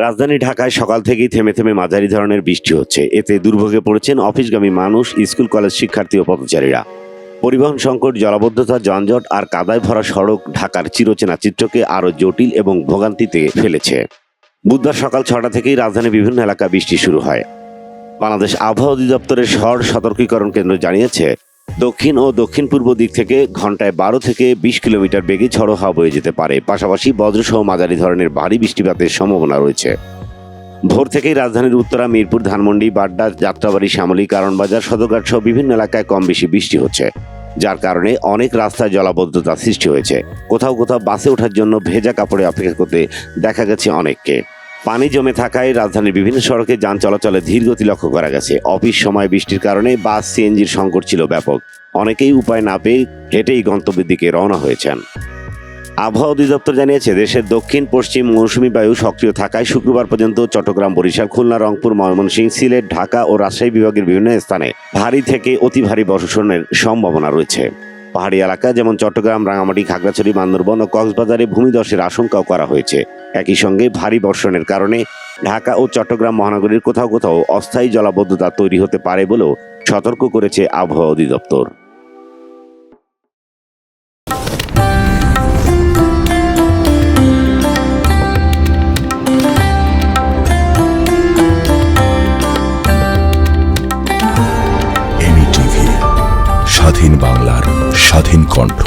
রাজধানী ঢাকায় সকাল থেকেই থেমে থেমে মাঝারি ধরনের বৃষ্টি হচ্ছে। এতে দুর্ভোগে পড়েছেন অফিসগামী মানুষ, স্কুল, কলেজ শিক্ষার্থী ও পথচারীরা পরিবহন সংকট, জলাবদ্ধতা, যানজট আর কাদায় ভরা সড়ক ঢাকার চিরচেনা চিত্রকে আরও জটিল এবং ভোগান্তিতে ফেলেছে। বুধবার সকাল ছটা থেকেই রাজধানীর বিভিন্ন এলাকা বৃষ্টি শুরু হয়। বাংলাদেশ আবহাওয়া অধিদপ্তরের শহর সতর্কীকরণ কেন্দ্র জানিয়েছে দক্ষিণ ও দক্ষিণ পূর্ব দিক থেকে ঘন্টায় বারো থেকে বিশ কিলোমিটার বেগে ঝড়ো হাওয়া বয়ে যেতে পারে। পাশাপাশি বজ্রসহ মাঝারি ধরনের ভারী বৃষ্টিপাতের সম্ভাবনা রয়েছে। ভোর থেকেই রাজধানীর উত্তরা, মিরপুর, ধানমন্ডি, বাড্ডা, যাত্রাবাড়ি, শ্যামলী, কারণবাজার, সদরঘাট সহ বিভিন্ন এলাকায় কম বেশি বৃষ্টি হচ্ছে। যার কারণে অনেক রাস্তায় জলাবদ্ধতা সৃষ্টি হয়েছে। কোথাও কোথাও বাসে ওঠার জন্য ভেজা কাপড়ে অপেক্ষা করতে দেখা গেছে অনেককে। পানি জমে থাকায় রাজধানীর বিভিন্ন সড়কে যান চলাচলে ধীর গতি লক্ষ্য করা গেছে। অফিস সময় বৃষ্টির কারণে বাস, সিএনজির সংকট ছিল ব্যাপক। অনেকেই উপায় না পেয়ে হেঁটেই গন্তব্যের দিকে রওনা হয়েছেন। আবহাওয়া অধিদপ্তর জানিয়েছে, দেশের দক্ষিণ, পশ্চিম, মৌসুমি বায়ু সক্রিয় থাকায় শুক্রবার পর্যন্ত চট্টগ্রাম, বরিশাল, খুলনা, রংপুর, ময়মনসিংহ, সিলেট, ঢাকা ও রাজশাহী বিভাগের বিভিন্ন স্থানে ভারী থেকে অতি ভারী বর্ষণের সম্ভাবনা রয়েছে। পাহাড়ি এলাকা যেমন চট্টগ্রাম, রাঙামাটি, খাগড়াছড়ি, বান্দরবন ও কক্সবাজারে ভূমিধসের আশঙ্কাও করা হয়েছে। একই সঙ্গে ভারী বর্ষণের কারণে ঢাকা ও চট্টগ্রাম মহানগরীর কোথাও কোথাও অস্থায়ী জলাবদ্ধতা তৈরি হতে পারে বলেও সতর্ক করেছে আবহাওয়া অধিদপ্তর। স্বাধীন বাংলার স্বাধীন কণ্ঠ।